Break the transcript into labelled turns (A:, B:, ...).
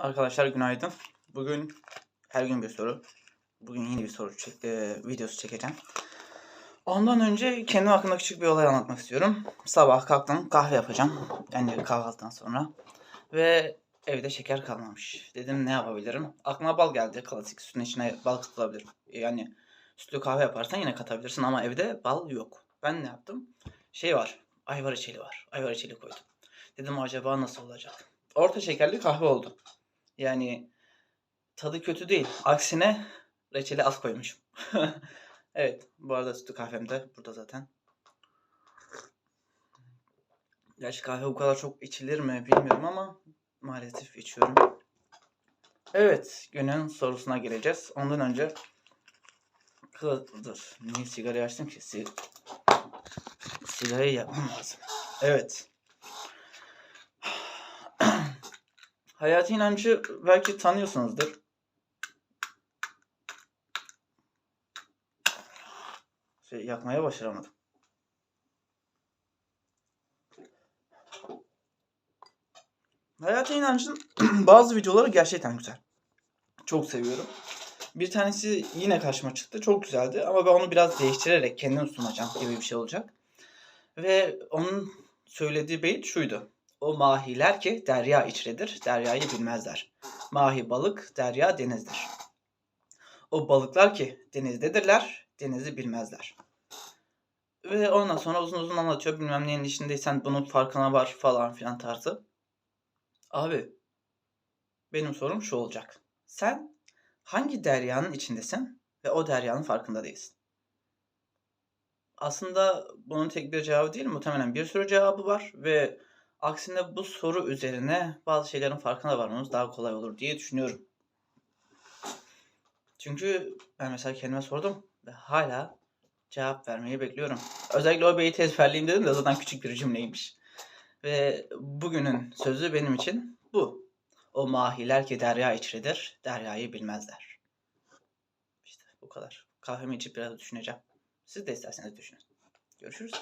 A: Arkadaşlar günaydın. Bugün her gün bir soru. Bugün yeni bir soru çek- e, videosu çekeceğim. Ondan önce kendim hakkında küçük bir olay anlatmak istiyorum. Sabah kalktım kahve yapacağım. Yani kahvaltıdan sonra. Ve evde şeker kalmamış. Dedim ne yapabilirim? Aklıma bal geldi. Klasik sütün içine bal katılabilir. Yani sütlü kahve yaparsan yine katabilirsin ama evde bal yok. Ben ne yaptım? Şey var. Ayvar reçeli var. Ayvar reçeli koydum. Dedim acaba nasıl olacak? Orta şekerli kahve oldu. Yani tadı kötü değil. Aksine reçeli az koymuşum. evet. Bu arada sütlü kahvem de burada zaten. Gerçi kahve bu kadar çok içilir mi bilmiyorum ama maalesef içiyorum. Evet. Günün sorusuna gireceğiz. Ondan önce Dur. Niye sigara açtım ki? Si Sigarayı yapmam lazım. Evet. Hayati inancı belki tanıyorsunuzdur. Şey, yakmaya başaramadım. Hayati inancın bazı videoları gerçekten güzel. Çok seviyorum. Bir tanesi yine karşıma çıktı. Çok güzeldi ama ben onu biraz değiştirerek kendim sunacağım gibi bir şey olacak. Ve onun söylediği beyit şuydu. O mahiler ki derya içredir, deryayı bilmezler. Mahi balık, derya denizdir. O balıklar ki denizdedirler, denizi bilmezler. Ve ondan sonra uzun uzun anlatıyor. Bilmem neyin içindeysen bunun farkına var falan filan tarzı. Abi benim sorum şu olacak. Sen hangi deryanın içindesin ve o deryanın farkında değilsin? Aslında bunun tek bir cevabı değil, muhtemelen bir sürü cevabı var ve aksine bu soru üzerine bazı şeylerin farkına varmamız daha kolay olur diye düşünüyorum. Çünkü ben mesela kendime sordum ve hala cevap vermeyi bekliyorum. Özellikle o beyi ezberleyeyim dedim de zaten küçük bir cümleymiş. Ve bugünün sözü benim için bu. O mahiler ki derya içredir, deryayı bilmezler. İşte bu kadar. Kahvemi içip biraz düşüneceğim. Siz de isterseniz düşünün. Görüşürüz.